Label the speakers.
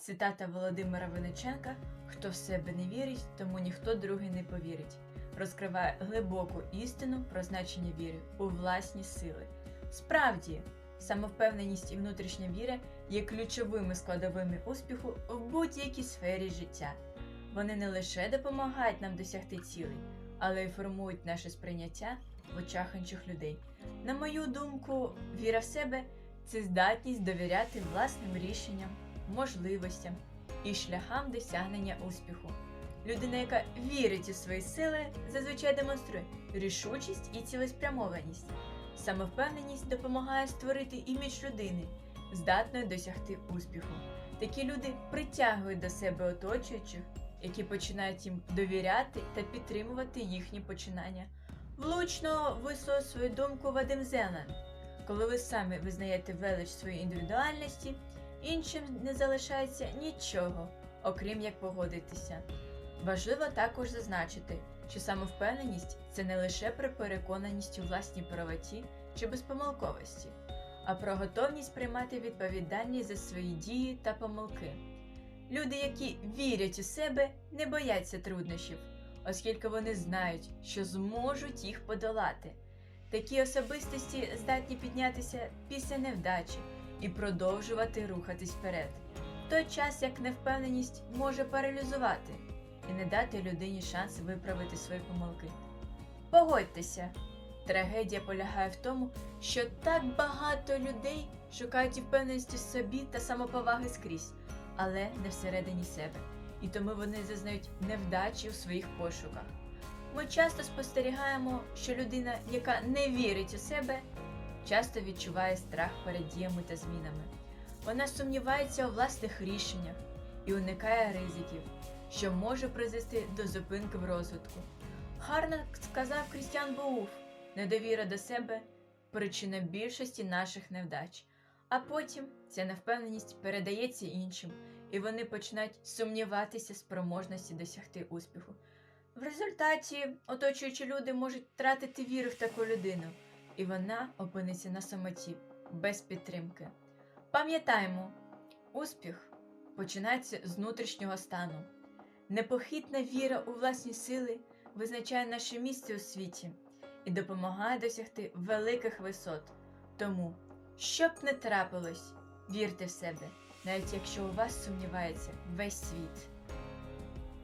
Speaker 1: Цитата Володимира Винниченка Хто в себе не вірить, тому ніхто другий не повірить. Розкриває глибоку істину про значення віри у власні сили. Справді, самовпевненість і внутрішня віра є ключовими складовими успіху в будь-якій сфері життя. Вони не лише допомагають нам досягти цілей, але й формують наше сприйняття в очах інших людей. На мою думку, віра в себе це здатність довіряти власним рішенням, можливостям і шляхам досягнення успіху. Людина, яка вірить у свої сили, зазвичай демонструє рішучість і цілеспрямованість. Самовпевненість допомагає створити імідж людини, здатної досягти успіху. Такі люди притягують до себе оточуючих, які починають їм довіряти та підтримувати їхні починання. Влучно висловив свою думку Вадим Зелен. Коли ви самі визнаєте велич своєї індивідуальності, іншим не залишається нічого, окрім як погодитися. Важливо також зазначити, що самовпевненість це не лише про переконаність у власній правоті чи безпомилковості, а про готовність приймати відповідальність за свої дії та помилки. Люди, які вірять у себе, не бояться труднощів, оскільки вони знають, що зможуть їх подолати. Такі особистості здатні піднятися після невдачі і продовжувати рухатись вперед, в той час як невпевненість може паралізувати і не дати людині шанс виправити свої помилки. Погодьтеся, трагедія полягає в тому, що так багато людей шукають і впевненості в собі та самоповаги скрізь, але не всередині себе, і тому вони зазнають невдачі у своїх пошуках. Ми часто спостерігаємо, що людина, яка не вірить у себе, часто відчуває страх перед діями та змінами. Вона сумнівається у власних рішеннях і уникає ризиків, що може призвести до зупинки в розвитку. Гарно сказав Крістіан Боуф, недовіра до себе причина більшості наших невдач. А потім ця невпевненість передається іншим, і вони починають сумніватися спроможності досягти успіху. В результаті оточуючі люди можуть втратити віру в таку людину, і вона опиниться на самоті без підтримки. Пам'ятаємо, успіх починається з внутрішнього стану. Непохитна віра у власні сили визначає наше місце у світі і допомагає досягти великих висот. Тому, що б не трапилось, вірте в себе, навіть якщо у вас сумнівається весь світ.